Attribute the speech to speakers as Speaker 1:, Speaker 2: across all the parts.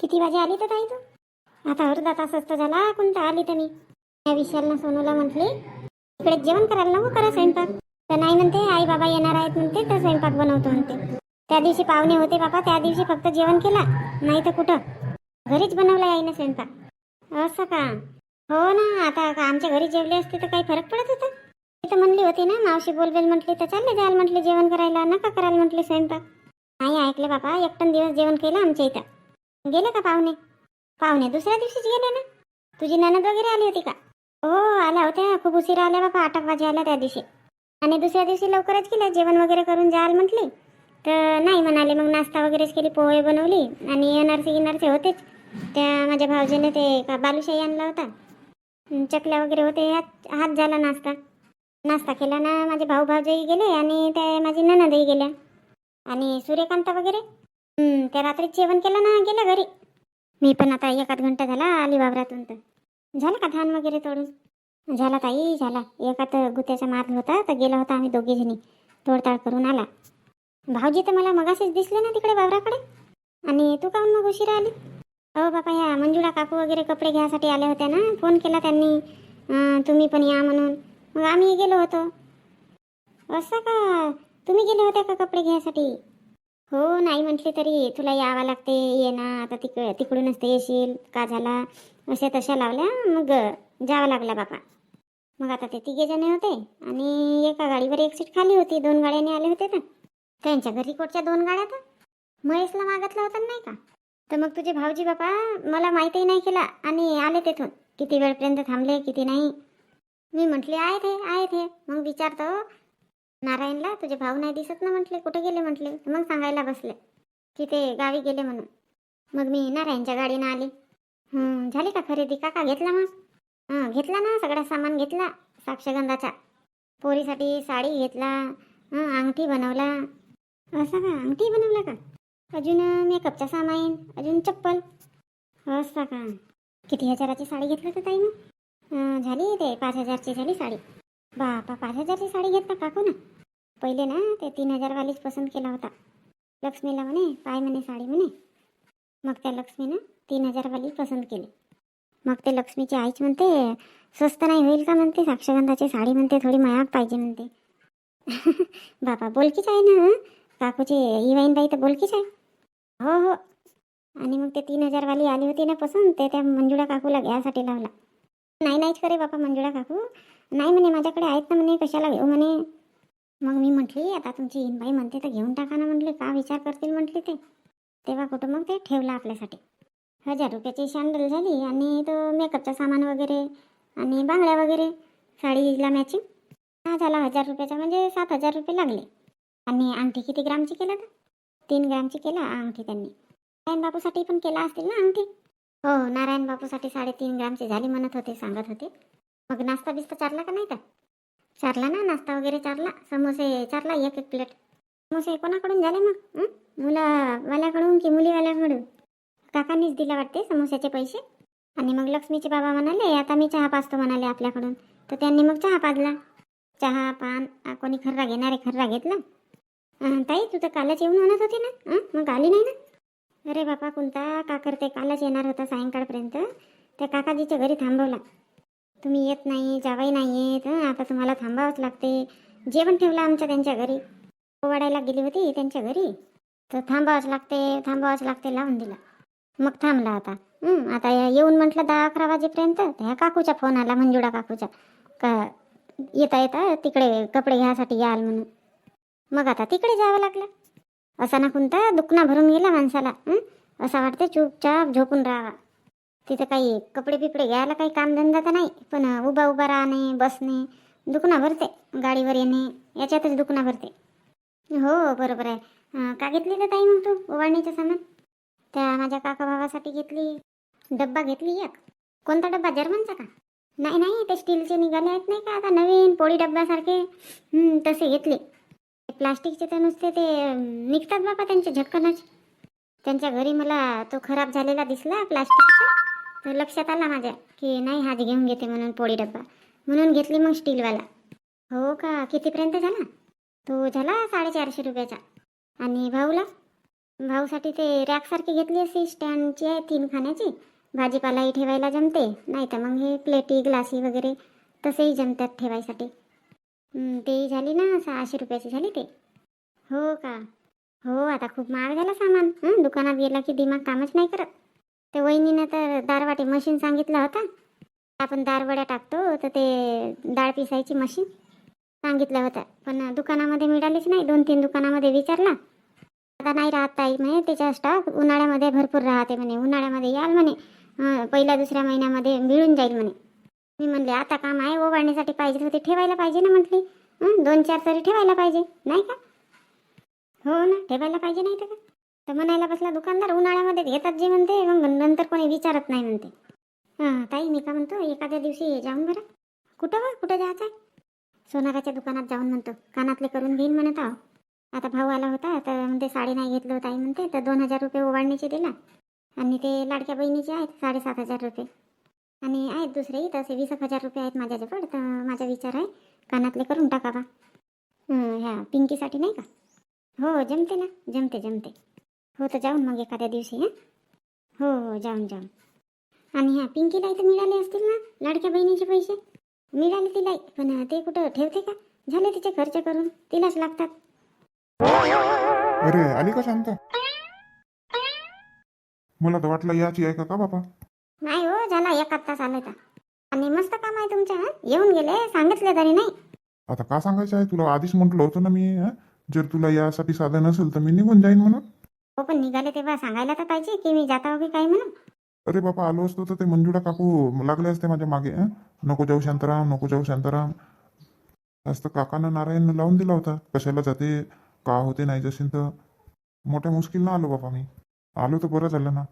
Speaker 1: किती वाजे आली तर ताई तू? आता अर्धा तास असतं झाला कोणता आली तर मी. या विशालनं सोनूला म्हटली इकडे जेवण करायला नको करा स्वयंपाक. तर नाही म्हणते आई बाबा येणार आहेत म्हणते तर स्वयंपाक बनवतो म्हणते. त्या दिवशी पाहुणे होते बाबा त्या दिवशी फक्त जेवण केला नाही तर कुठं? घरीच बनवला आईनं स्वयंपाक. असं का? हो ना आता का आमच्या घरी जेवले असते तर काही फरक पडत होता. ती तर म्हणली होती ना मावशी बोलबेल म्हटली तर चालले जाल म्हटले जेवण करायला नका करायला म्हटले स्वयंपाक. नाही ऐकले बाबा एकटन दिवस जेवण केलं आमच्या इथं. गेले का पाहुणे? पाहुणे दुसऱ्या दिवशीच गेले ना? तुझी ननद वगैरे आली होती का? हो आल्या होत्या. खूप उशिरा आल्या बाबा आठ वाजे आल्या त्या दिवशी. आणि दुसऱ्या दिवशी लवकरच गेल्या. जेवण वगैरे करून जाल म्हटली. तर नाही म्हणाले. मग नाश्ता वगैरेच केली पोहे बनवली. आणि एनआरसी गिनारसी होतेच. त्या माझ्या भाऊजीने ते का बालुशाही आणला होता. चकल्या वगैरे होते. हात हात झाला नाश्ता. नाश्ता केला ना माझे भाऊ भाऊजी गेले आणि त्या माझी ननदही गेल्या. आणि सूर्यकांता वगैरे? हम्म त्या रात्री जेवण केलं ना गेलं घरी. मी पण आता एकाच घंटा झाला आली वावरातून तर. झालं का धान वगैरे तोडून? झाला ताई झाला. एकात गुत्याचा मार्ग होता तर गेला होता आम्ही दोघी जणी. तोडताड करून आला. भाऊजी तर मला मगाशीच दिसले ना तिकडे वावराकडे. आणि तू काहून मग उशिरा आली? अहो बापा ह्या मंजुळा काकू वगैरे कपडे घ्यायसाठी आले होते ना. फोन केला त्यांनी. तुम्ही पण या म्हणून. मग आम्ही गेलो होतो. असं का? तुम्ही गेले होते का कपडे घ्यायसाठी हो नाही म्हटले तरी. तुला यावं लागते ये ना. आता तिक तिकडूनच ते येशील. का झाला? अशा तशा लावल्या. मग जावं लागला बापा. मग आता ते तिघे जण होते आणि एका गाडीवर एक सीट खाली होती. दोन गाड्याने आले होते ना. त्यांच्या घरी कोटच्या दोन गाड्या तर? महेशला मागितला होता नाही का? तर मग तुझे भाऊजी बापा मला माहितीही नाही केला. आणि आले तेथून. किती वेळपर्यंत थांबले किती नाही? मी म्हटले आहेत हे आहेत हे. मग विचारतो. नारायणला? तुझे भाऊ नाही दिसत ना म्हटले. कुठे गेले म्हटले? मग सांगायला बसले. की ते गावी गेले म्हणून. मग मी नारायणच्या गाडीनं आली. झाली का खरेदी? काका घेतला मग? हां घेतला ना. सगळा सामान घेतला. साक्षगंधाचा. पोरीसाठी साडी घेतला. अंगठी बनवला. असं का? अंगठी बनवला का? अजून मेकअपचा सामान. अजून चप्पल. असं का? किती हजाराची साडी घेतली तर ताई मग? झाली ते. पाच हजारची झाली साडी. बापा पाच हजारची साडी घेतला काकू ना? पहिले ना ते तीन हजारवालीच पसंत केला होता. लक्ष्मीला म्हणे पाय म्हणे साडी म्हणे. मग त्या लक्ष्मीनं तीन हजारवाली पसंत केली. मग ते लक्ष्मीची आईच म्हणते स्वस्त नाही होईल का? म्हणते साक्षगंधाची साडी म्हणते थोडी महाग पाहिजे म्हणते. बाबा बोलकीच आहे ना काकूची हिवाईनबाई तर बोलकीच आहे. हो हो. आणि मग ते तीन हजारवाली आली होती ना पसंत ते त्या मंजुळा काकूला घ्यायसाठी लावला. नाही नाहीच करे बापा मंजुळा काकू. नाही म्हणे माझ्याकडे आहेत ना म्हणे कशाला घेऊ म्हणे? मग मी म्हटली आता तुमची इनबाई म्हणते तर घेऊन टाका ना म्हटले का विचार करतील? म्हटली ते. तेव्हा कुठं मग ते ठेवलं आपल्यासाठी. हजार रुपयाची शँडल झाली आणि तो मेकअपचं सामान वगैरे आणि बांगड्या वगैरे साडीला मॅचिंग हा झाला हजार रुपयाचा म्हणजे सात हजार रुपये लागले. आणि अंगठी किती ग्रामची केला तर? तीन ग्रामची केला अंगठी त्यांनी. नारायण बापूसाठी पण केला असतील ना अंगठी? हो नारायण बापूसाठी साडेतीन ग्रामची झाली म्हणत होते सांगत होते. मग नाश्ता बिस्ता चारला का नाही का चारला ना नाश्ता वगैरे चारला समोसे चारला एक एक प्लेट समोसे कोणाकडून झाले मग? मुलावाल्याकडून की मुलीवाल्याकडून? काकांनीच दिला वाटते समोस्याचे पैसे. आणि मग लक्ष्मीचे बाबा म्हणाले आता मी चहा पाजतो म्हणाले आपल्याकडून. तर त्यांनी मग चहा पाजला. चहा पान कोणी खर्रा घेणारे खर्रा घेतला. ताई तू तर कालच येऊन म्हणत होती ना? मग आली नाही ना? अरे बापा कोणता का करते? कालच येणार होता सायंकाळपर्यंत. त्या काकाजीच्या घरी थांबवला. तुम्ही येत नाही जावाई नाही येत आता तुम्हाला थांबावंच लागते. जेवण ठेवलं आमच्या त्यांच्या घरी. पोवाड्याला गेली होती त्यांच्या घरी. तर थांबावंच लागते थांबावंच लागते लावून दिला. मग थांबला आता. आता या- येऊन म्हटलं दहा अकरा वाजेपर्यंत. ह्या काकूचा फोन आला मंजुळा काकूचा. का येता येता तिकडे कपडे घ्यायसाठी याल म्हणून. मग आता तिकडे जावं लागलं. असा ना कोणता दुखणा भरून गेला माणसाला. असं वाटते चुपचाप झोपून राहावा. तिथं काही कपडे बिपडे घ्यायला काही कामधंदा तर नाही पण उभा उभा राहणे बसणे दुखणं भरते गाडीवर येणे याच्यातच दुखणं भरते. हो बरोबर आहे. का घेतली तर ताई मग तू ओवाळणीचं सामान? त्या माझ्या काका भावासाठी घेतली. डब्बा घेतली एक. कोणता डब्बा जर्मनचा का? नाही नाही ते स्टीलचे निघाले आहेत नाही का आता नवीन पोळी डब्यासारखे तसे घेतले. प्लास्टिकचे तर नुसते ते निघतात बाबा त्यांचे झटकनच. त्यांच्या घरी मला तो खराब झालेला दिसला प्लास्टिकचा. तर लक्षात आला माझ्या? की नाही हाच घेऊन घेते म्हणून पोळी डब्बा. म्हणून घेतली मग स्टीलवाला. हो का? कितीपर्यंत झाला? तो झाला साडेचारशे रुपयाचा. आणि भाऊला? भाऊसाठी ते रॅकसारखी घेतली असती स्टँडची आहे तीन खाण्याची. भाजीपालाही ठेवायला जमते. नाही तर मग हे प्लेटी ग्लासी वगैरे तसेही जमतात ठेवायसाठी. तेही झाली ना सहाशे रुपयाची झाली ते. हो का? हो आता खूप महाग झाला सामान. दुकानात गेला की दिमाग कामच नाही करत. ते वहिनीनं तर दारवाटी मशीन सांगितलं होता. आपण दारवड्या टाकतो तर ते डाळ पिसायची मशीन सांगितलं होतं. पण दुकानामध्ये मिळालीच नाही. दोन तीन दुकानामध्ये विचारला. आता नाही राहत ताई म्हणे त्याच्या स्टॉक उन्हाळ्यामध्ये भरपूर राहते म्हणे. उन्हाळ्यामध्ये याल म्हणे. पहिल्या दुसऱ्या महिन्यामध्ये मिळून जाईल म्हणे. मी म्हणले आता काम आहे ओवाळण्यासाठी पाहिजे होते ठेवायला पाहिजे ना म्हटली. दोन चार तरी ठेवायला पाहिजे. नाही का? हो ना ठेवायला पाहिजे नाही तर का तर म्हणायला बसला दुकानदार उन्हाळ्यामध्ये घेतात जे म्हणते मग नंतर कोणी विचारत नाही म्हणते. हां ताई मी का म्हणतो एखाद्या दिवशी जाऊन बरं. कुठं वा कुठं जायचं आहे सोनाराच्या दुकानात जाऊन म्हणतो कानातले करून घेईन म्हणत आहो. आता भाऊ आला होता तर म्हणते साडी नाही घेतलं होतं आई म्हणते तर दोन हजार रुपये ओवाळणीचे दिला आणि ते लाडक्या बहिणीचे आहेत साडेसात हजार रुपये. आणि आहेत दुसरेही तसे वीस एक हजार रुपये आहेत माझ्याजवळ तर माझा विचार आहे कानातले करून टाकावा. ह्या पिंकीसाठी नाही का? हो जमते ना जमते जमते. हो तर जाऊन मग एखाद्या दिवशी हां? हो हो जाऊन जाऊन. आणि ह्या पिंकीला इथं मिळाले असतील ना? लाडक्या बहिणीचे पैसे? मिळाले तिला पण ते कुठं ठेवते का? झाले तिचे खर्च करून तिलाच लागतात.
Speaker 2: अरे आली का शांत? मला तर वाटलं याची आहे का बापा?
Speaker 1: नाही हो झाला एक तास आला का आणि मस्त काम आहे तुमचं हं? येऊन गेले सांगितले तरी नाही.
Speaker 2: आता का सांगायचं आहे? तुला आधीच म्हटलं होतं ना मी हं? जर तुला यासाठी साधन नसेल तर मी निघून जाईन म्हणून.
Speaker 1: हो पण निघाले तेव्हा सांगायला तर पाहिजे की मी जाता की काय म्हणून?
Speaker 2: अरे बापा आलो असतो तर ते मंजुळा काकू लागले असते माझ्या मागे हं? नको जाऊ शांताराम नको जाऊ शांताराम. तर काकानं नारायण लावून दिला होता. कशाला जाते का होते नाही जशीन तर. मोठ्या मुश्किलनं आलो बापा मी. आलो तर बरं झालं ना.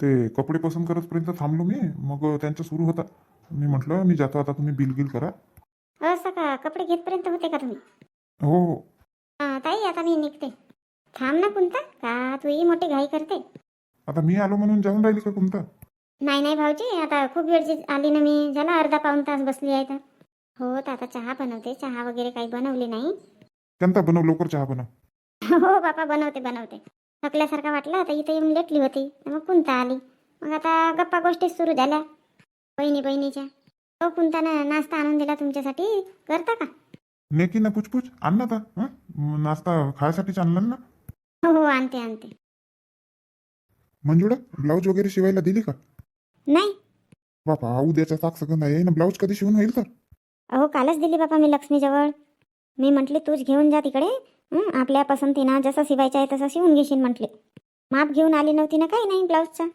Speaker 2: ते कपडे पसंत करतपर्यंत थांबलो मी. मग त्यांचं सुरू होता. मी म्हटलं मी जातो आता तुम्ही बिल गिल करा.
Speaker 1: असं का? कपडे घेतपर्यंत होते का तुम्ही?
Speaker 2: हो हो.
Speaker 1: हा, ताई आता मी निघते. थांब ना कोणता का तू ही मोठी घाई करते.
Speaker 2: आता मी आलो म्हणून जाऊन राहिली का कोणता
Speaker 1: नाही नाही भाऊजी आता खूप वेळची आली ना मी झाला अर्धा पाऊण तास बसली आहे तर. हो तर आता चहा बनवते चहा वगैरे काही बनवली नाही.
Speaker 2: त्यांचा बनव लवकर चहा बनव.
Speaker 1: हो बापा बनवते बनवते. थकल्यासारखा वाटला तर इथे येऊन लेटली होती तर मग कुंता आली. मग आता गप्पा गोष्टी सुरू झाल्या बहिणी बहिणीच्या. हो कुंतानं नाश्ता आणून दिला तुमच्यासाठी करता का?
Speaker 2: नेकी ना पुचपुच आण ना आता हं? नाश्ता खायसाठीच आणला ना?
Speaker 1: हो हो आणते आणते.
Speaker 2: मंजुळा ब्लाऊज वगैरे शिवायला दिली का?
Speaker 1: नाही.
Speaker 2: बापा उद्याचा साक सगळं आहे ना ब्लाऊज कधी शिवून होईल तर?
Speaker 1: अहो कालच दिली बापा मी लक्ष्मीजवळ. मी म्हटली तूच घेऊन जा तिकडे. हं, आपल्या पसंतीनं जसं शिवायचं आहे तसं शिवून घेशील म्हटले. माप घेऊन आली नव्हती ना काही नाही ब्लाऊजचा.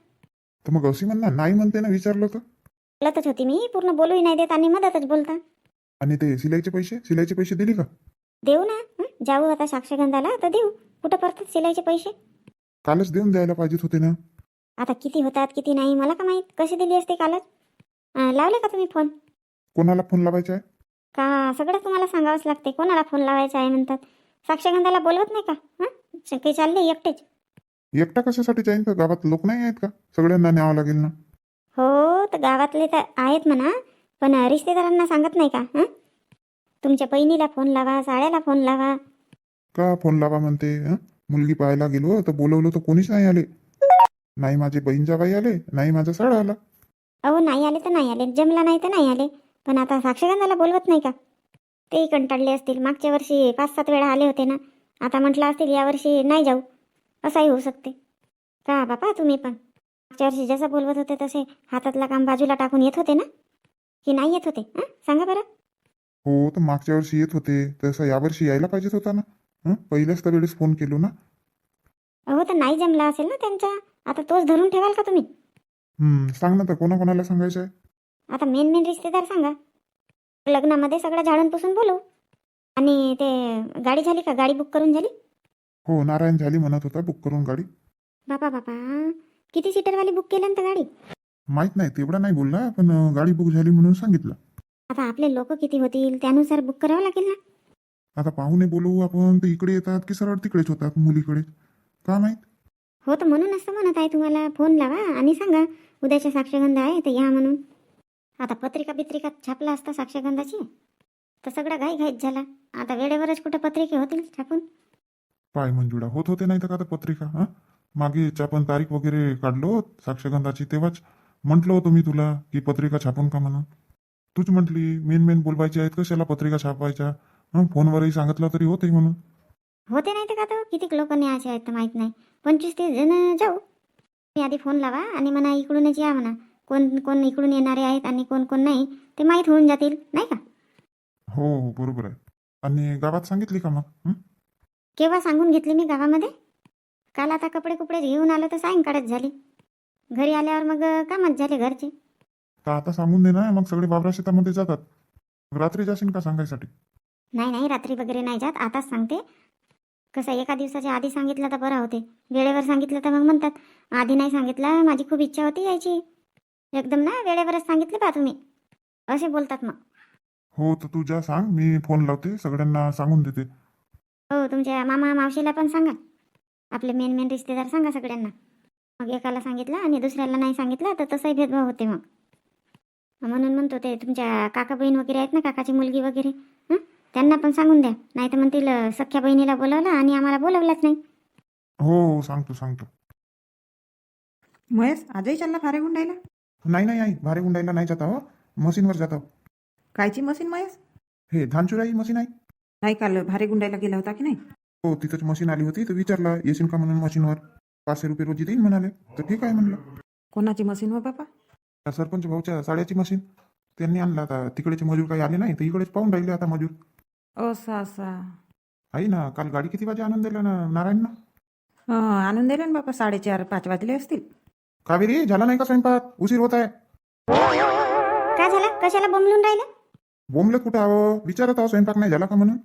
Speaker 2: तर मग अशी म्हणणार नाही म्हणते ना विचारलं तर?
Speaker 1: बोलतच होती मी पूर्ण बोलूही नाही देत आणि मदतच बोलता.
Speaker 2: आणि ते सिलाईचे पैसे? सिलाईचे पैसे दिले का?
Speaker 1: देऊ ना. हं? जाऊ आता साक्षगंधाला तर देऊ. कुठं परतात सिलाईचे पैसे?
Speaker 2: कालच देऊन द्यायला पाहिजेत होते ना.
Speaker 1: आता किती होतात किती नाही मला का माहीत? कशी दिली असते कालच? अं, लावले का तुम्ही फोन?
Speaker 2: कोणाला फोन लावायचा आहे?
Speaker 1: का सगळं तुम्हाला सांगावंच लागते कोणाला फोन लावायचा आहे म्हणतात. साक्षगंधाला बोलवत नाही का? हां? काही चालले एकटेच?
Speaker 2: एकटा कशासाठी जाईन का? गावात लोक नाही आहेत का? सगळ्यांना न्यावं लागेल ना.
Speaker 1: हो तर गावातले तर आहेत म्हणा पण रिश्तेदारांना सांगत नाही का? हं? तुमच्या बहिणीला फोन लावा साड्याला फोन लावा.
Speaker 2: का फोन लावा म्हणते हं? मुलगी पाहायला गेलो तर बोलवलं तर कोणीच नाही आले. नाही माझे बहीण जाबाई आले नाही माझा सडा आला.
Speaker 1: अहो नाही आले तर नाही आले. जमला नाही तर नाही आले. पण आता साक्षगंधाला बोलवत नाही का? तेही कंटाळले असतील. मागच्या वर्षी पाच सात वेळा आले होते ना. आता म्हटलं असतील यावर्षी नाही जाऊ. असंही होऊ शकते. का बापा तुम्ही पण? मागच्या वर्षी जसं बोलवत होते तसे हातातलं काम बाजूला टाकून येत होते ना? की नाही येत होते? हं? सांगा बरं.
Speaker 2: हो तर मागच्या वर्षी येत होते. तसं यावर्षी यायला पाहिजेत होता ना. हं? पहिल्याच तर वेळेस फोन केलो ना?
Speaker 1: अहो तर नाही जमला असेल ना त्यांचा? आता तोच धरून ठेवाल का तुम्ही?
Speaker 2: हं, सांग ना तर कोणाकोणाला सांगायचं आहे
Speaker 1: आता मेन मेन रिश्तेदार सांगा. लग्नामध्ये सगळं झाडून पुसून बोलू. आणि ते गाडी झाली का? गाडी बुक करून झाली?
Speaker 2: हो नारायण झाली म्हणत होता बुक करून गाडी.
Speaker 1: बापा बापा किती सीटरवाली बुक केलं ना तर गाडी?
Speaker 2: माहीत नाही तेवढा नाही बोलला पण अं, गाडी बुक झाली म्हणून सांगितलं.
Speaker 1: आता आपले लोक किती होतील त्यानुसार बुक करावं लागेल ना?
Speaker 2: आता पाहुणे बोलवू आपण तर इकडे येतात की सरळ तिकडेच होतात मुलीकडे? का माहीत?
Speaker 1: हो तर म्हणून असं म्हणत आहे तुम्हाला. फोन लावा आणि सांगा उद्याच्या साक्षगंध आहे तर या म्हणून. आता पत्रिका बित्रिका छापला असता साक्षगंधाची तर सगळा घाई घाईत झाला. आता वेळेवरच कुठं पत्रिके होतील छापून?
Speaker 2: पाय मंजुळा. होत होते नाही तर का तर पत्रिका हा? मागे आपण तारीख वगैरे काढलो साक्षगंधाची तेव्हाच. म्हटलं होतं मी तुला की पत्रिका छापून का म्हणून? तूच म्हटली मेन मेन बोलवायची आहेत कशाला पत्रिका छापायच्या? हं फोनवरही सांगितलं तरी होते म्हणून.
Speaker 1: होते नाही तर का तर किती लोक न्यायचे आहेत तर माहीत नाही. पंचवीस तीस जण जाऊ. मी आधी फोन लावा आणि म्हणा इकडूनच या म्हणा. कोण कोण इकडून येणारे आहेत आणि कोण कोण नाही ते माहीत होऊन जातील नाही का?
Speaker 2: हो हो बरोबर आहे. आणि गावात सांगितली का मग? हं?
Speaker 1: केव्हा सांगून घेतली मी गावामध्ये? काल आता कपडे कुपडे घेऊन आलो तर सायंकाळच झाली. घरी आल्यावर मग कामच झाले घरचे.
Speaker 2: तर आता सांगून दे ना मग सगळे बाबरा शेतामध्ये जातात. रात्री जाशील का सांगायसाठी?
Speaker 1: नाही नाही रात्री वगैरे नाही जात. आताच सांगते. कसं एका दिवसाच्या आधी सांगितलं तर बरं होते. वेळेवर सांगितलं तर मग म्हणतात. आधी नाही सांगितलं माझी खूप इच्छा होती यायची. एकदम ना वेळेवरच सांगितलं पा तुम्ही. असे बोलतात मग.
Speaker 2: हो तर तू जा सांग. मी फोन लावते सगळ्यांना सांगून देते.
Speaker 1: हो तुमच्या मामा मावशीला पण सांगा. आपले मेन मेन रिश्तेदार सांगा सगळ्यांना. मग एकाला सांगितलं आणि दुसऱ्याला नाही सांगितलं तर तसाही भेदभाव होते मग. म्हणून म्हणतो ते तुमच्या काका बहीण वगैरे आहेत ना काकाची मुलगी वगैरे हं? त्यांना पण सांगून द्या. नाही तर म्हणतील सख्या बहिणीला बोलवलं आणि आम्हाला बोलवलंच नाही.
Speaker 2: हो हो सांगतो सांगतो.
Speaker 3: महेश आजही चालला फारे गुंडायला?
Speaker 2: नाही नाही आई भारे गुंडायला नाही जाता हो मशीनवर जाता हो.
Speaker 3: कायची मशीन महेश?
Speaker 2: हे धानचुराई मशीन आहे.
Speaker 3: नाही काल भारे गुंडायला गेला होता की नाही?
Speaker 2: हो तिथंच मशीन आली होती. तर विचारला येशील का म्हणून मशीनवर? पाचशे रुपये रोजी देईन म्हणाले. तर ठीक आहे म्हणलं.
Speaker 3: कोणाची मशीन हो बापा?
Speaker 2: त्या सरपंच भाऊच्या साड्याची मशीन. त्यांनी आणला. आता तिकडेचे मजूर काही आले नाही तर इकडेच पाहून राहिले आता मजूर.
Speaker 3: असा असा
Speaker 2: आई ना काल गाडी किती वाजे आणून दिला ना नारायणना?
Speaker 3: हं, आणून दिले ना बापा साडेचार पाच वाजले असतील.
Speaker 2: कावेरी झाला नाही का स्वयंपाक? उशीर होत आहे.
Speaker 1: काय झालं? कशाला बोंबलून राहिलं?
Speaker 2: बोंबले कुठं आहो? विचारत आहो स्वयंपाक नाही झाला का म्हणून?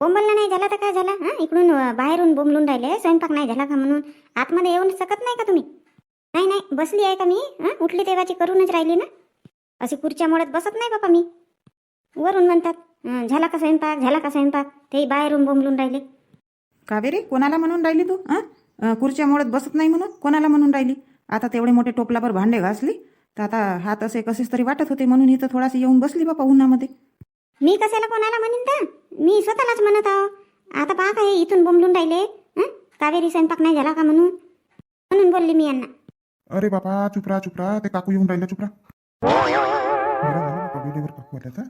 Speaker 1: बोंबलला नाही झाला तर काय झाला हा? इकडून अं, बाहेरून बोंबलून राहिले स्वयंपाक नाही झाला का म्हणून? आतमध्ये येऊन शकत नाही का तुम्ही? नाही नाही बसली आहे का मी? हा? उठली तेव्हाची करूनच राहिली ना? अशी खुर्च्या मोडत बसत नाही बापा मी. वरून म्हणतात झाला का स्वयंपाक झाला का स्वयंपाक ते बाहेरून बोंबलून राहिले
Speaker 3: कावेरी कोणाला म्हणून राहिली तू हां खुर्च्या मोडत बसत नाही म्हणून कोणाला म्हणून राहिली आता तेवढे मोठे टोपलाभर भांडे घासली तर आता हात असे कसेच तरी वाटत होते म्हणून इथं थोडाशी येऊन बसली बापा उन्हामध्ये
Speaker 1: मी कशाला कोणाला म्हणीन तर मी स्वतःलाच म्हणत आहो आता पहा काय इथून बोंबलून राहिले हं? कावेरी स्वयंपाक नाही झाला का म्हणून म्हणून बोलली मी यांना
Speaker 2: अरे बापा चुपरा चुपरा ते काकू येऊन राहिले चुपरा बरं झालं काकू आल्या तर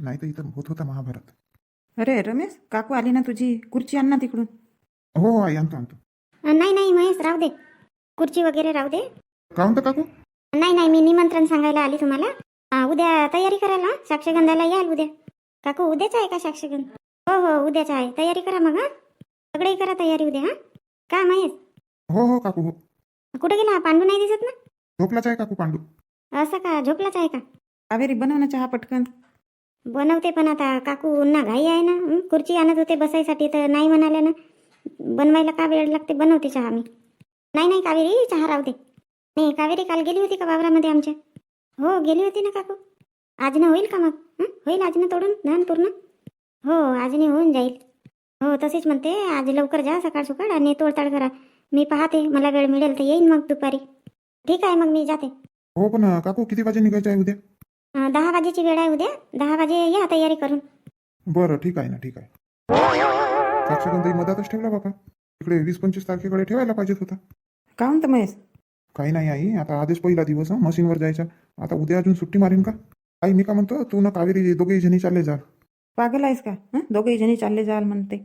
Speaker 2: नाही तर इथं होत होता महाभारत.
Speaker 3: अरे रमेश काकू आली ना तुझी? खुर्ची आण ना तिकडून.
Speaker 2: हो हो आई आणतो आणतो.
Speaker 1: नाही नाही महेश राहू दे. खुर्ची वगैरे राहू दे.
Speaker 2: का म्हणतं काकू?
Speaker 1: नाही नाही मी निमंत्रण सांगायला आली तुम्हाला. उद्या तयारी करायला हं? साक्षगंधाला याल उद्या. काकू उद्याच आहे का साक्षगंध? हो हो उद्याच आहे. तयारी करा मग हा? सगळे करा तयारी उद्या हा? का महेश?
Speaker 2: हो हो काकू हो.
Speaker 1: कुठे गेला? पांडू नाही दिसत ना?
Speaker 2: झोपलाच आहे काकू पांडू.
Speaker 1: असं का? झोपलाच आहे का?
Speaker 3: कावेरी बनव ना चहा पटकन.
Speaker 1: बनवते पण आता. काकू ना घाई आहे ना? खुर्ची आणत होते बसायसाठी तर नाही म्हणाले ना. बनवायला का वेळ लागते? बनवते चहा मी. नाही नाही कावेरी चहा राहते नाही कावेरी काल गेली होती का वावरामध्ये आमच्या? हो गेली होती ना काकू. आजनं होईल का मग? होईल आजनं तोडून धान पूर्ण? हो आजने होऊन जाईल. हो तसेच म्हणते. आज लवकर जा सकाळ सकाळ आणि तोडताड करा. मी पाहते मला वेळ मिळेल तर येईन मग दुपारी. ठीक आहे मग मी जाते.
Speaker 2: हो पण काकू किती वाजे निघायचं आहे उद्या?
Speaker 1: अं, दहा वाजेची वेळ आहे उद्या. दहा वाजे या तयारी करून.
Speaker 2: बरं ठीक आहे ना ठीक आहे. साक्षगंधाई मधातच ठेवला बापा इकडे वीस पंचवीस तारखेकडे ठेवायला पाहिजेत होता.
Speaker 3: का म्हणतं महेश?
Speaker 2: काही नाही आई आता आधीच पहिला दिवस हं, मशीनवर जायचा. आता उद्या अजून सुट्टी मारीन का? आई मी का म्हणतो तू ना कावेरी दोघेही जणी चालले जा
Speaker 3: पागल आहेस का? हं दोघेही जणी चालले जाल म्हणते.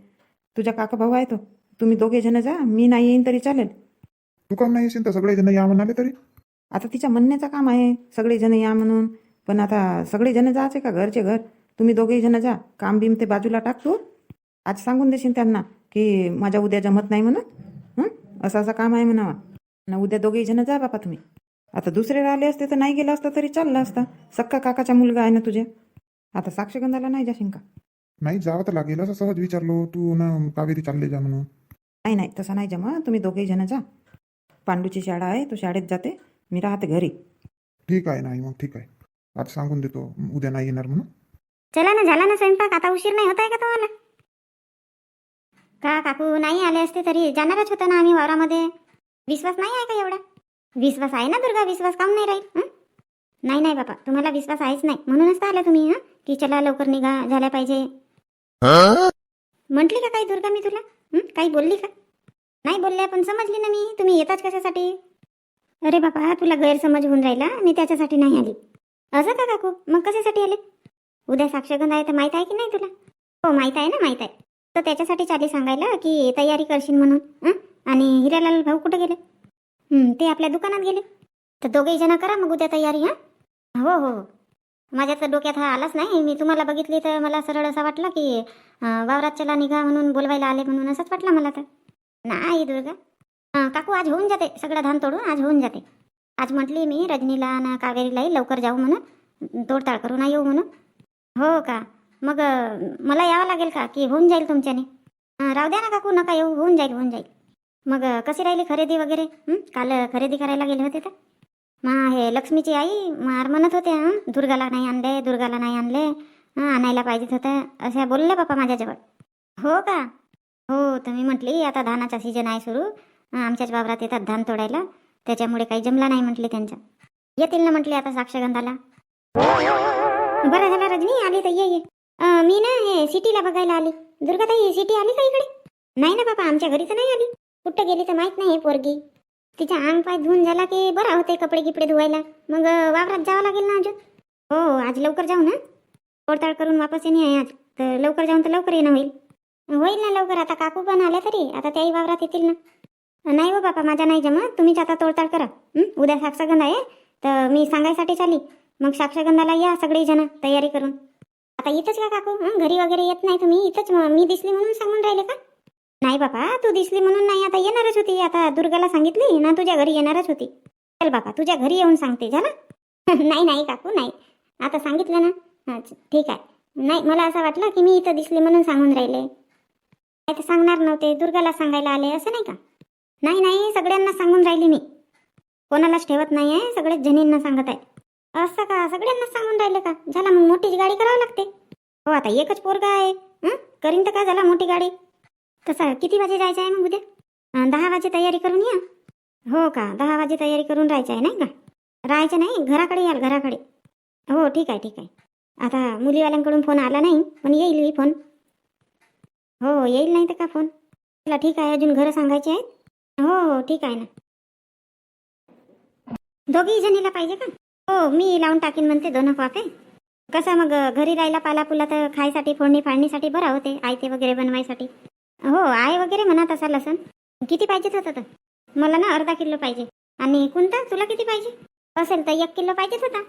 Speaker 3: तुझा काका भाऊ आहे तो. तुम्ही दोघे जण जा मी नाही येईन तरी चालेल.
Speaker 2: तू काम नाही येशील तर सगळे जण या म्हणाले तरी?
Speaker 3: आता तिच्या म्हणण्याचं काम आहे. सगळे जण या म्हणून. पण आता सगळे जण जायचे का घरचे घर? तुम्ही दोघेही जण जा. काम बिम ते बाजूला टाकतो आज सांगून देशील त्यांना की माझ्या उद्या जमत नाही म्हणून. हं? असं असं काम आहे म्हणावा. ना उद्या दोघेही जण जा बापा तुम्ही. आता दुसरे राहिले असते तर नाही गेला असता तरी चालला असता. सक्का काकाचा मुलगा आहे ना तुझ्या? आता साक्षगंधाला नाही जाशील का?
Speaker 2: नाही जावं तर लागेल. असं सहज विचारलो तू ना कावेरी चालले जा म्हणून.
Speaker 3: नाही नाही तसं नाही जमा तुम्ही दोघेही जण जा. पांडूची शाळा आहे तो शाळेत जाते. मी राहते घरी.
Speaker 2: ठीक आहे नाही मग ठीक आहे. आज सांगून देतो उद्या नाही येणार म्हणून.
Speaker 1: चला ना झाला ना स्वयंपाक. आता उशीर नाही होत आहे का तुम्हाला? का काकू नाही आले असते तरी जाणारच होतं ना आम्ही वावरामध्ये. विश्वास नाही आहे का एवढा? विश्वास आहे ना दुर्गा विश्वास काऊन नाही राहील नाही नाही बापा तुम्हाला विश्वास आहेच नाही. म्हणूनच तर आला तुम्ही हा? की चला लवकर निघा झाल्या पाहिजे. म्हटली का काही दुर्गा मी तुला? हं? काही बोलली का? नाही बोलले पण समजली ना मी. तुम्ही येताच कशासाठी? अरे बाबा तुला गैरसमज होऊन राहिला. मी त्याच्यासाठी नाही आली. असं का काकू? मग कशासाठी आले? उद्या साक्षगंध आहे तर माहीत आहे की नाही तुला? हो माहीत आहे ना माहीत आहे. तर त्याच्यासाठी आधी सांगायला की तयारी करशील म्हणून आणि हिरालाल भाऊ कुठे गेले? ते आपल्या दुकानात गेले. तर दोघेही जण करा मग उद्या तयारी हां? हो हो हो. माझ्या तर डोक्यात हा आलाच नाही. मी तुम्हाला बघितली तर मला सरळ असं वाटलं की वावरात चला निघा म्हणून बोलवायला आले म्हणून असंच वाटलं मला तर. नाही दुर्गा. काकू आज होऊन जाते. सगळं धान तोडून आज होऊन जाते. आज म्हटली मी रजनीला ना कावेरीलाही लवकर जाऊ म्हणून तोडताड करून येऊ म्हणून. हो का? मग मला यावं लागेल का? की होऊन जाईल तुमच्याने? राहू द्या ना काकू नका येऊ होऊन जाईल होऊन जाईल. मग कशी राहिली खरेदी वगैरे? काल खरेदी करायला गेले होते तर? मग हे लक्ष्मीची आई मार म्हणत होते हं? दुर्गाला नाही आणले दुर्गाला नाही आणले आणायला पाहिजेत होतं अशा बोलले बाप्पा माझ्याजवळ. हो का? हो तर मी म्हटली आता धानाचा सीजन आहे सुरू. आमच्याच वावरात येतात धान तोडायला. त्याच्यामुळे काही जमला नाही म्हटले त्यांच्या येतील ना म्हटले आता साक्षगंधाला बरं झालं रजनी आली तर ये ये. मी ना हे सिटीला बघायला आली. दुर्गाताई सिटी आली का इकडे? नाही ना बाबा आमच्या घरी तर नाही आली. कुठं गेली तर माहीत नाही पोरगी. तिचा अंग पाय धुवून झाला की बरा होते कपडे गिपडे धुवायला. मग वावरात जावं लागेल ना अजून? हो आज लवकर जाऊ ना. तोडताड करून वापस येणे आहे आज. तर लवकर जाऊन तर लवकर येणं होईल. होईल ना लवकर. आता काकू पण आल्या तरी. आता त्याही वावरात येतील ना. नाही हो बापा माझ्या नाही जमत. तुम्हीच आता तोडताड करा. उद्या साक्षगंध आहे तर मी सांगायसाठी चाली मग साक्षगंधाला या सगळी जण तयारी करून. आता इथंच का काकू. घरी वगैरे येत नाही तुम्ही. इथंच मी दिसली म्हणून सांगून राहिले का? नाही बापा तू दिसली म्हणून नाही. आता येणारच होती. आता दुर्गाला सांगितली ना तुझ्या घरी येणारच होती. चल बापा तुझ्या घरी येऊन सांगते. झालं? नाही नाही काकू नाही. आता सांगितलं ना? हां ठीक आहे. नाही मला असं वाटलं की मी इथं दिसले म्हणून सांगून राहिले. नाही तर सांगणार नव्हते. दुर्गाला सांगायला आले असं नाही का? नाही नाही सगळ्यांना सांगून राहिली मी. कोणालाच ठेवत नाही आहे सगळेच जणींना सांगत आहे. असं का? सगळ्यांना सांगून राहिले का? झाला मग मोठीच गाडी करावी लागते. हो आता एकच पोरगा आहे. करीन तर का झाला मोठी गाडी? तसा किती वाजे जायचं आहे मग उद्या? दहा वाजे तयारी करून या. हो का? दहा वाजे तयारी करून राहायचं आहे नाही का? राहायचं नाही घराकडे याल घराकडे. हो ठीक आहे ठीक आहे. आता मुलीवाल्यांकडून फोन आला नाही पण येईल मी फोन. हो येईल नाही तर का फोन? चला ठीक आहे अजून घरं सांगायचे आहेत. हो हो ठीक आहे ना. दोघी जणीला पाहिजे का? हो मी लावून टाकीन म्हणते दोन पाके कसं मग घरी राहिला पालापुला तर खायसाठी फोडणी फाडणीसाठी बरा होते आयते वगैरे बनवायसाठी. हो आहे वगैरे म्हणा तसा लसण. किती पाहिजेच होतं तर? मला ना अर्धा किलो पाहिजे. आणि कोणता तुला किती पाहिजे? असेल तर एक किलो पाहिजेच होता.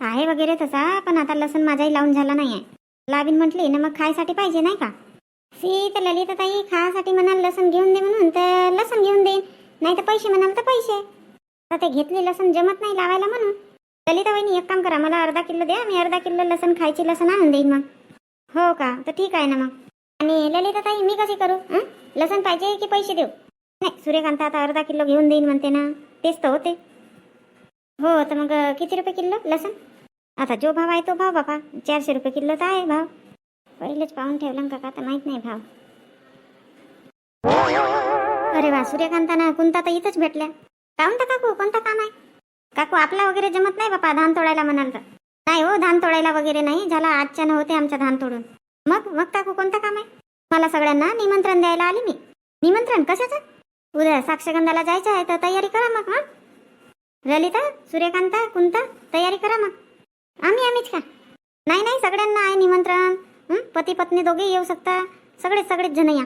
Speaker 1: आहे वगैरे तसा पण आता लसण माझाही लावून झाला नाही आहे लावीन म्हटली ना मग खायसाठी पाहिजे नाही का? सी तर ललिता ताई खासाठी म्हणाल लसण घेऊन दे म्हणून तर लसण घेऊन देईन नाही तर पैसे म्हणाल तर पैसे. आता ते घेतले लसण जमत नाही लावायला म्हणून. ललिता वहिनी एक काम करा मला अर्धा किलो द्या मी अर्धा किलो लसण खायची लसण आणून देईन मग. हो का? तर ठीक आहे ना मग. आणि ललिता ताई मी कशी करू? हं? लसण पाहिजे की पैसे देऊ? नाही सूर्यकांत आता अर्धा किलो घेऊन देईन म्हणते ना. तेच तर होते. हो तर मग किती रुपये किलो? लसण? आता जो भाव आहे तो भाव बापा. चारशे रुपये किलो तर आहे भाव. पहिलेच पाहून ठेवलं का काका तर माहीत नाही भाव. अरे वा सूर्यकांताना कोणता तर इथंच भेटल्या. काहून तर काकू कोणता काम आहे? काकू आपला वगैरे जमत नाही बापा धान तोडायला म्हणाल तर. नाही हो धान तोडायला वगैरे नाही झाला आजच्या नव्हते आमच्या धान तोडून. मग मग काकू कोणतं काम आहे? मला सगळ्यांना निमंत्रण द्यायला आली मी. निमंत्रण? कशाचं? उद्या साक्षगंधाला जायचं आहे तर तयारी करा मग हा? ललिता सूर्यकांता कुंता तयारी करा मग. आम्ही आम्हीच का? नाही नाही सगळ्यांना आहे निमंत्रण. पती पत्नी दोघे येऊ शकता? सगळेच सगळेच जण या.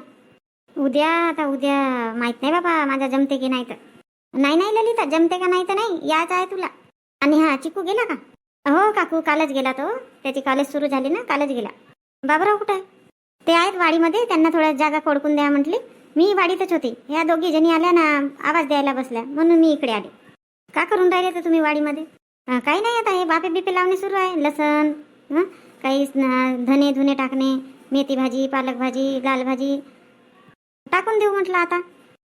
Speaker 1: उद्या आता उद्या माहीत नाही बाबा माझ्या जमते की नाही तर. नाही नाही ललिता जमते का नाही तर नाही याच आहे तुला. आणि हा चिकू गेला का? हो काकू कालच गेला तो. त्याची कॉलेज सुरू झाली ना कालच गेला. बाबराव कुठं ते आहेत वाडीमध्ये त्यांना थोड्या जागा कोडकून द्या म्हटली. मी वाडीतच होती. ह्या दोघी जणी आल्या ना आवाज द्यायला बसल्या. म्हणून मी इकडे आले. का करून राहिले तर तुम्ही वाडीमध्ये? काही नाही आता हे बापे बिपे लावणे सुरू आहे. लसण काहीच काही धने धुने टाकणे मेथी भाजी पालक भाजी लाल भाजी. टाकून देऊ म्हटलं आता.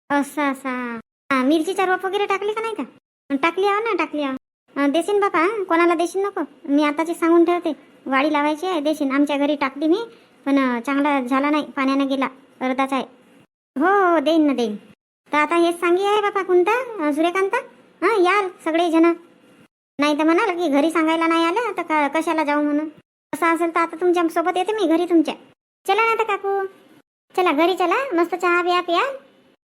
Speaker 1: असं असा. मिरचीचा रोप वगैरे टाकली का नाही का? टाकली आहो ना टाकली आहो. देशीन बापा कोणाला देशील नको? मी आताची सांगून ठेवते. वाडी लावायची आहे देशीन. आमच्या घरी टाकली मी पण चांगला झाला नाही पाण्यानं गेला अर्धाच आहे. हो हो देईन ना देईन. तर आता हेच सांगी आहे बापा कोणता सूर्यकांत? हां याल सगळे जण नाही तर म्हणाल की घरी सांगायला नाही आलं तर का कशाला जाऊ म्हणून? असं असेल तर आता तुमच्यासोबत येते मी घरी तुमच्या. चला ना आता काकू. चला घरी चला. मस्त चहा प्या पिया.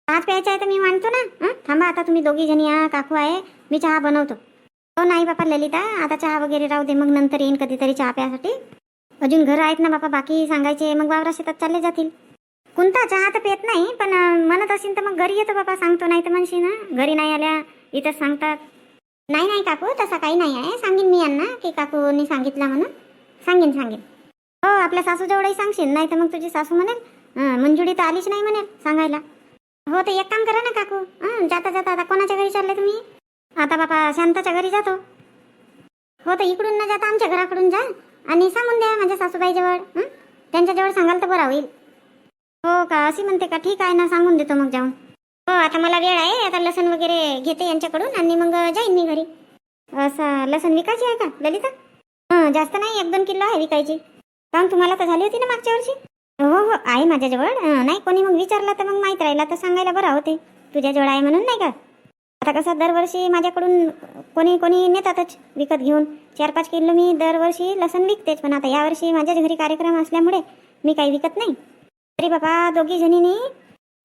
Speaker 1: चहा प्यायचा आहे तर मी मांडतो ना. थांबा आता तुम्ही दोघी जणी या. काकू आहे. मी चहा बनवतो. हो नाही बापा ललिता. आता चहा वगैरे राहू दे. मग नंतर येईन कधीतरी चहा प्यासाठी. अजून घर आहेत ना बापा बाकी सांगायचे मग वावरा शेतात चालले जातील. कोणता चहा तर पेत नाही पण म्हणत असेल तर मग घरी येतो बापा. सांगतो नाही तर म्हणशी ना घरी नाही आल्या इथंच सांगतात. नाही नाही काकू तसा काही नाही आहे. सांगेन मी यांना की काकूनी सांगितलं म्हणून. सांगेन सांगेन. हो आपल्या सासूजवळही सांगशील नाही तर मग तुझी सासू म्हणेल मंजुरी तर आलीच नाही म्हणेल सांगायला. हो तर एक काम करा ना काकू. जाता जाता आता कोणाच्या घरी चालले तुम्ही? आता बापा शांताच्या घरी जातो. हो तर इकडून न जाता आमच्या घराकडून जा आणि सांगून द्या माझ्या सासूबाईजवळ हं? त्यांच्याजवळ सांगाल तर बरं होईल. हो का? अशी म्हणते का? ठीक आहे ना सांगून देतो मग जाऊन. हो आता मला वेळ आहे आता लसण वगैरे घेते यांच्याकडून आणि मग जाईन मी घरी. असं लसण विकायची आहे का ललिता? जास्त नाही एक दोन किलो आहे विकायची. कारण तुम्हाला तर झाली होती ना मागच्या वर्षी? हो हो आहे माझ्याजवळ. नाही कोणी मग विचारलं तर मग माहीत राहिला तर सांगायला बरं होते. तुझ्याजवळ आहे म्हणून नाही का? आता कसं दरवर्षी माझ्याकडून कोणी कोणी नेतातच विकत घेऊन चार पाच किलो मी दरवर्षी लसण विकतेच पण आता यावर्षी माझ्याच घरी कार्यक्रम असल्यामुळे मी काही विकत नाही. तरी बाबा दोघी जणींनी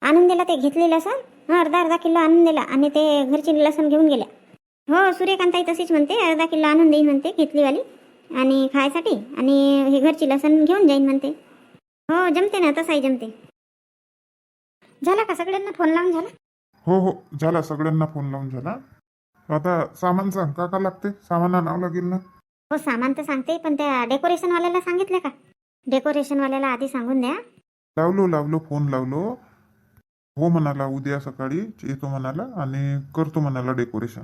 Speaker 1: आणून दिला ते घेतले लसण. हं, अर्धा अर्धा किलो आणून दिला आणि ते घरची लसण घेऊन गेल्या. हो सूर्यकांताई तशीच म्हणते अर्धा किलो आणून देईन म्हणते घेतलीवाली. आणि खायसाठी? आणि हे घरची लसण घेऊन जाईन म्हणते. हो जमते ना तसाही जमते. झाला का? सगळ्यांना फोन लावून झाला?
Speaker 2: हो हो झाला. सगळ्यांना फोन लावून झाला. आता सामान सांग का का लागते? सामाना नाव लागेल ना?
Speaker 1: हो सामान तर सांगते पण त्या डेकोरेशनवाल्याला सांगितलं का? डेकोरेशनवाल्याला आधी सांगून द्या.
Speaker 2: लावलो लावलो फोन लावलो. हो म्हणाला उद्या सकाळी येतो म्हणाला आणि करतो म्हणाला डेकोरेशन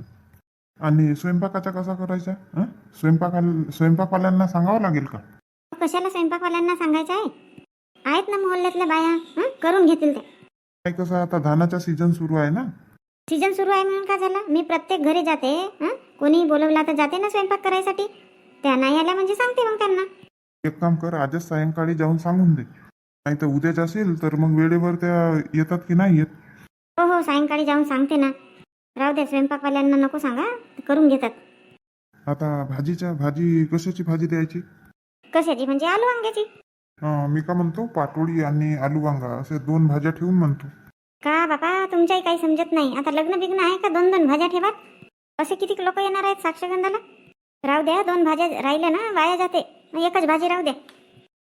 Speaker 2: आणि स्वयंपाकाचा कसा करायचा? हं? स्वयंपाका स्वयंपाकवाल्यांना सांगावं लागेल का?
Speaker 1: कशाला स्वयंपाकवाल्यांना सांगायचं आहे? आहेत ना मोहल्ल्यातल्या बाया हं? करून घेतील त्या
Speaker 2: काय कसं आता धानाचा सीझन सुरू आहे ना?
Speaker 1: सीझन सुरू आहे म्हणून का झालं? मी प्रत्येक घरी जाते हं? कोणी बोलवला तर जाते ना स्वयंपाक करायसाठी. त्या नाही आल्या म्हणजे सांगते मग त्यांना.
Speaker 2: एक काम कर आजच सायंकाळी जाऊन सांगून दे. नाही तर उद्याच असेल तर मग वेळेवर त्या येतात की नाही येत?
Speaker 1: हो हो सायंकाळी जाऊन सांगते ना. राहू दे स्वयंपाकवाल्यांना नको सांगा. ते करून घेतात.
Speaker 2: आता भाजीच्या भाजी कशाची भाजी द्यायची?
Speaker 1: कशाची? म्हणजे आलू वांग्याची.
Speaker 2: अं, मी का म्हणतो पाटोळी आणि आलू वांगा असे दोन भाज्या ठेवून म्हणतो.
Speaker 1: का बाबा तुमच्याही काही समजत नाही. आता लग्न बिग्न आहे का? दोन दोन भाज्या ठेवात असे किती लोक येणार आहेत साक्षगंधाला? राहू द्या दोन भाज्या राहिल्या ना वाया जाते. मग एकच भाजी राहू द्या.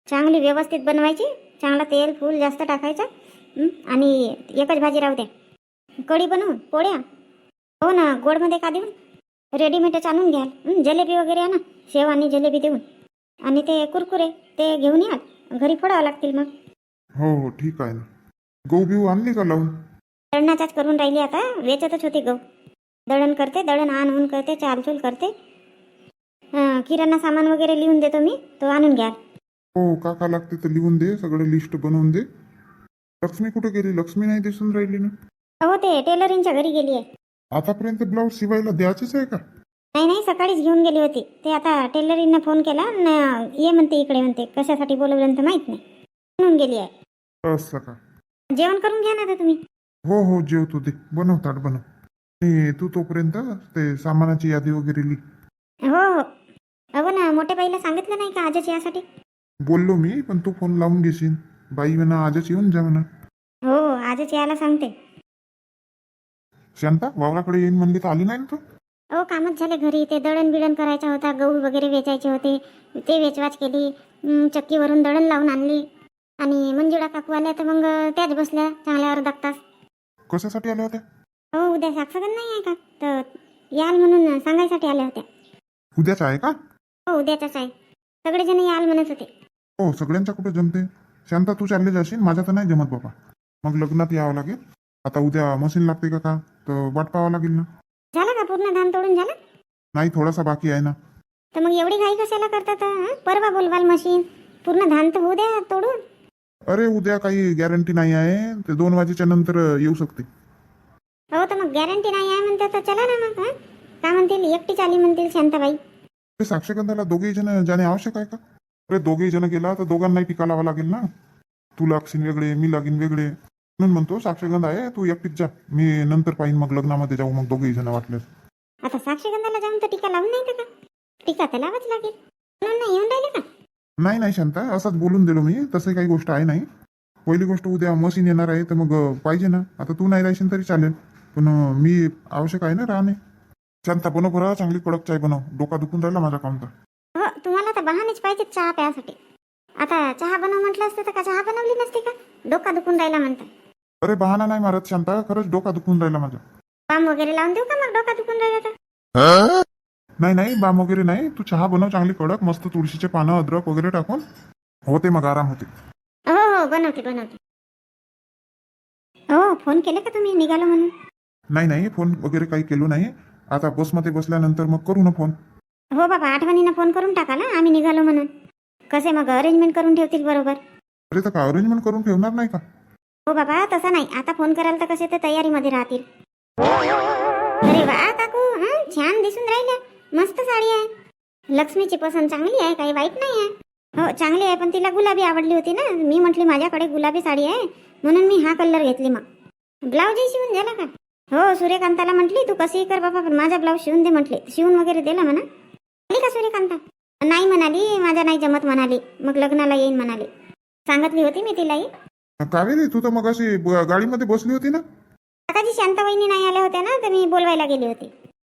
Speaker 1: चांगली व्यवस्थित बनवायची चांगला तेल फूल जास्त टाकायचं हं? आणि एकच भाजी राहू द्या. कढी बनवून पोळ्या. हो ना गोडमध्ये का देऊन? रेडीमेडच आणून घ्याल? जलेबी वगैरे आणा. शेव आणि जलेबी देऊन. आणि ते कुरकुरे ते घेऊन याल. घरी फोडावं लागतील मग.
Speaker 2: हो हो ठीक आहे ना. गहू बिहू आणली का लावून?
Speaker 1: दळणाचाच करून राहिली आता. वेचतच होती गहू. दळण करते दळण आण ऊन करते चालचूल करते. हं, किराणा सामान वगैरे लिहून देतो मी. तो आणून घ्या
Speaker 2: हो का का लागते तर लिहून दे. सगळं लिस्ट बनवून दे. लक्ष्मी कुठे गेली? लक्ष्मी नाही दिसून राहिली ना.
Speaker 1: हो ते टेलरिंगच्या घरी गेली आहे
Speaker 2: आतापर्यंत ब्लाऊज शिवायला द्यायचीच आहे का?
Speaker 1: नाही नाही सकाळीच घेऊन गेली होती. ते आता टेलरिंगनं फोन केला न ये म्हणते इकडे म्हणते. कशासाठी बोलवलं तर माहीत नाही. म्हणून गेली आहे.
Speaker 2: असं का?
Speaker 1: जेवण करून घ्या ना आता तुम्ही.
Speaker 2: हो हो जेवतो दे बनव ताट बनव. आणि तू तोपर्यंत ते सामानाची यादी वगैरे लिह.
Speaker 1: हो हो. अहो ना मोठ्या बाईला सांगितलं नाही का आजच यासाठी?
Speaker 2: बोललो मी पण तू फोन लावून घेशील. बाई म्हणा आजच येऊन जा म्हणा.
Speaker 1: हो हो आजच यायला सांगते.
Speaker 2: शांता वावराकडे येईन म्हणली तर आली नाही ना तू?
Speaker 1: अहो कामच झाले घरी. ते दळण बिळण करायचा होता गहू वगैरे वेचायचे होते. ते वेचवाच केली. चक्कीवरून दळण लावून आणली. आणि मंजुळा काकू आल्या तर मग त्याच बसल्या चांगल्या अर्धा तास.
Speaker 2: कशासाठी आल्या होत्या?
Speaker 1: हो उद्या साक्षगंध नाही आहे का? तर याल म्हणून सांगायसाठी आल्या होत्या.
Speaker 2: उद्याच आहे का?
Speaker 1: हो उद्याचाच आहे. सगळेजण याल म्हणत होते.
Speaker 2: हो सगळ्यांच्या कुठे जमते? शांता तू चालले जाशील? माझ्या तर नाही जमत बाबा. मग लग्नात यावं लागेल. आता उद्या मशीन लागते का का? तर वाट पाहावं लागेल ना.
Speaker 1: झालं का पूर्ण धान तोडून झालं?
Speaker 2: नाही थोडासा बाकी आहे ना.
Speaker 1: तर मग एवढी घाई कशाला करतात हं? परवा बोलवाल मशीन. पूर्ण धान तर होऊ द्या तोडून.
Speaker 2: अरे उद्या काही गॅरंटी नाही आहे. ते दोन वाजेच्या नंतर येऊ शकते.
Speaker 1: हो तर मग गॅरंटी नाही आहे म्हणते तर चला ना मग हं? का म्हणतील? एकटीच आली म्हणतील शांताबाई.
Speaker 2: ते साक्षगंधाला दोघेही जण जाणे आवश्यक आहे का? अरे दोघेही जण गेला तर दोघांनाही टीका लावा लागेल ना. तू लागशील वेगळे मी लागीन वेगळे. म्हणून म्हणतो साक्षगंध आहे तू एकटीच जा. मी नंतर पाहिन मग लग्नामध्ये जाऊ मग दोघेही जण वाटल्यास.
Speaker 1: आता साक्षगंधाला जाऊन तर टीका लावून नाही का टीका तर लावाच लागेल. नाही येऊन राहिले का?
Speaker 2: नाही नाही शांता असंच बोलून दिलो मी. तसं काही गोष्ट आहे नाही. पहिली गोष्ट उद्या मशीन येणार आहे तर मग पाहिजे ना. आता तू नाही राहशील तरी चालेल. पण मी आवश्यक आहे ना राहणे. शांता बनव बरं चांगली कडक चाय बनव. डोका दुखून राहिला माझा काम तर
Speaker 1: हो तुम्हाला तर बहानेच पाहिजे चहा प्यासाठी. आता चहा बनव म्हटलं असतं तर का चहा बनवली नसती का? डोका दुखून राहिला म्हणता
Speaker 2: अरे बहाना नाही मारत शांता. खरंच डोका दुखून राहिला माझा
Speaker 1: पाम वगैरे लावून देऊ का मग? डोका दुखून राहिला तर.
Speaker 2: नाही नाही बाम वगैरे नाही. तू चहा बनव चांगली कडक मस्त तुळशीचे पानं अद्रक वगैरे टाकून. होते मग आराम होते.
Speaker 1: हो हो बनवते बनवते. हो फोन केले का तुम्ही? निघालो म्हणून?
Speaker 2: नाही नाही फोन वगैरे काही केलो नाही. आता बसमध्ये बसल्यानंतर मग करू ना फोन.
Speaker 1: हो बाबा आठवणीनं फोन करून टाका ना. आम्ही निघालो म्हणून. कसे मग? अरेंजमेंट करून ठेवतील बरोबर.
Speaker 2: अरे तर का अरेंजमेंट करून ठेवणार नाही का?
Speaker 1: हो बाबा तसं नाही. आता फोन कराल तर कसे ते तयारीमध्ये राहतील. अरे वा काकू हं, छान दिसून राहिल्या. मस्त साडी आहे. लक्ष्मीची पसंत चांगली आहे काही वाईट नाही आहे. हो चांगली आहे पण तिला गुलाबी आवडली होती ना. मी म्हटली माझ्याकडे गुलाबी साडी आहे म्हणून मी हा कलर घेतली मग. ब्लाऊजही शिवून झाला का? हो सूर्यकांताला म्हटली तू कशी कर बाबा पण माझा ब्लाऊज शिवून दे म्हटले. शिवून वगैरे दिला म्हणा. आली का सूर्यकांता? नाही म्हणाली. माझा नाही जमत म्हणाली. मग लग्नाला येईन म्हणाली. सांगितली होती मी तिलाही.
Speaker 2: कावेरी तू तर मग अशी गाडीमध्ये बसली होती ना?
Speaker 1: काकाजी शांताबाईनी नाही आल्या होत्या ना? तर मी बोलवायला गेली होती.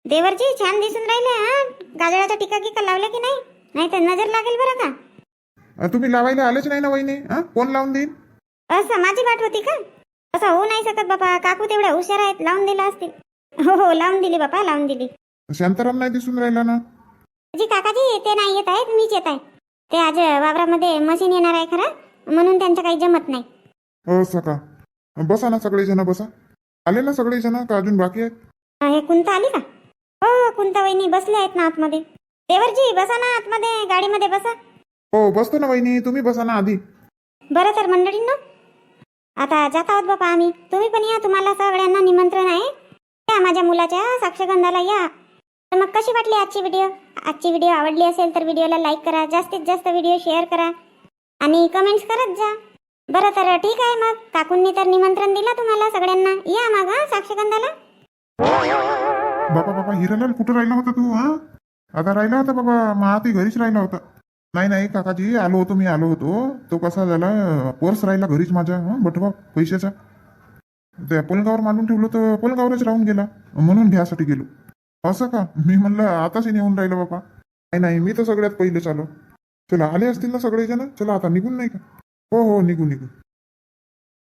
Speaker 1: देवरजी छान दिसून राहिले हा? गाजराचा टिका गिका लावला की नाही? नाही तर नजर लागेल बरं का?
Speaker 2: तुम्ही लावायला आलेच नाही ना वहिनी हा? कोण लावून देईन?
Speaker 1: असं माझी वाट होती का? असं होऊ नाही शकत बापा काकू तेवढ्या हुशार आहेत लावून दिला असतील. हो हो लावून दिली बापा लावून दिली.
Speaker 2: शांताराम नाही दिसून राहिला ना?
Speaker 1: जी काकाजी ते नाही येत आहेत मीच येत आहे. ते आज वावरामध्ये मशीन येणार आहे खरं म्हणून त्यांचं काही जमत नाही.
Speaker 2: असं का बसा ना सगळेजण बसा. आले ना सगळेजण का अजून बाकी आहेत?
Speaker 1: अं, हे कुंता आली का? हो कुंता वहिनी बसले आहेत ना आतमध्ये. देवरजी बसा ना आतमध्ये गाडीमध्ये बसा.
Speaker 2: हो बसतो ना वहिनी तुम्ही बसा ना आधी.
Speaker 1: बरं तर मंडळींनो. आता जात आहोत बापा आम्ही. तुम्ही पण या तुम्हाला सगळ्यांना निमंत्रण आहे. या माझ्या मुलाच्या साक्षगंधाला या. तर मग कशी वाटली आजची व्हिडिओ आजची व्हिडिओ आवडली असेल तर व्हिडिओला लाईक करा. जास्तीत जास्त व्हिडिओ शेअर करा. आणि कमेंट्स करत जा. बरं तर ठीक आहे मग. काकूंनी तर निमंत्रण दिलं तुम्हाला सगळ्यांना. या मग हा साक्षगंधाला
Speaker 2: बाबा बाबा हिरालाल कुठं राहिला होता तू हा? आता राहिला होता बाबा महाती घरीच राहिला होता. नाही नाही काकाजी आलो होतो मी आलो होतो. तो कसा झाला पर्स राहिला घरीच माझ्या बटवा पैशाचा. ते अपोलगावर मांडून ठेवलं तर अपोलगावरच राहून गेला. म्हणून घ्यासाठी गेलो. असं का? मी म्हणलं आताच येऊन राहिलं बाबा. नाही नाही मी तर सगळ्यात पहिले चालो. चला आले असतील ना सगळेजण? चला आता निघून नाही का? हो हो निघू निघू.